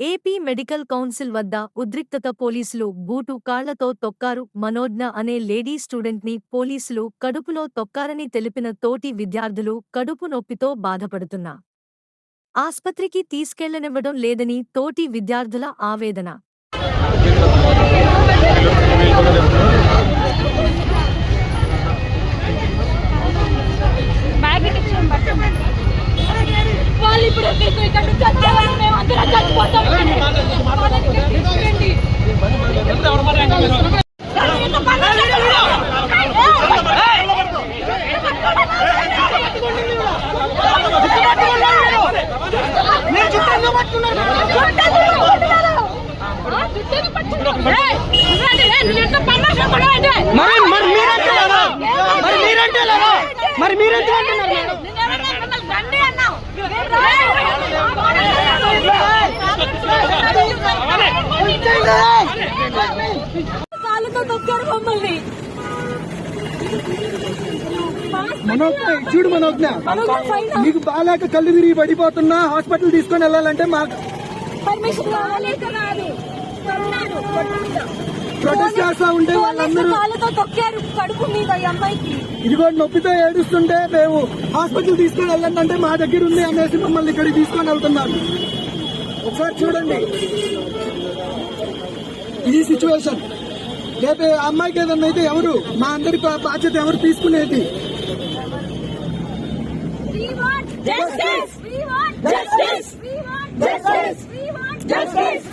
AP medical council వద్ద ఉద్రిక్తత పోలీసులు బూటు కాళ్ళతో తొక్కారు మనోజ్ఞ అనే లేడీ స్టూడెంట్ని పోలీసులు కడుపులో తొక్కారని తెలిపిన తోటి విద్యార్థులు కడుపు నొప్పితో బాధపడుతున్నా. ఆస్పత్రికి తీసుకెళ్ళనివ్వడం లేదని తోటి విద్యార్థుల ఆవేదన. ఎక్కడికి ఇక్కడ నుంచి వచ్చేవాళ్ళు మేము అందరం చచ్చిపోతాం? మరి మరి మీరంటే మరి మీరంటే మరి మీరెందుకు అంటున్నారు కాళ్ళతో తొక్కారు మమ్మల్ని మనోజ్ఞ చూడు మనోజ్ఞ. నీకు బాగాలేక కళ్ళు తిరిగి పడిపోతున్నా హాస్పిటల్ తీసుకొని వెళ్ళాలంటే మా పర్మిషన్ కావాలి రాదు కొన్నాడు, కొట్టాడు. ప్రొటెస్ట్ చేస్తా ఉంటే వాళ్ళందరూ తొక్కారు కడుపు మీద అమ్మాయికి నొప్పితో ఏడుస్తుంటే మేము హాస్పిటల్ తీసుకొని వెళ్ళండి అంటే మా దగ్గర ఉంది అనేసి మమ్మల్ని ఇక్కడికి తీసుకొని వెళ్తున్నారు ఒకసారి చూడండి ఇది సిచ్యువేషన్ రేపు ఆ అమ్మాయికి ఏదన్నా అయితే ఎవరు మా అందరి బా- బాధ్యత ఎవరు తీసుకునేది We want justice! We want justice! We want justice! We want justice!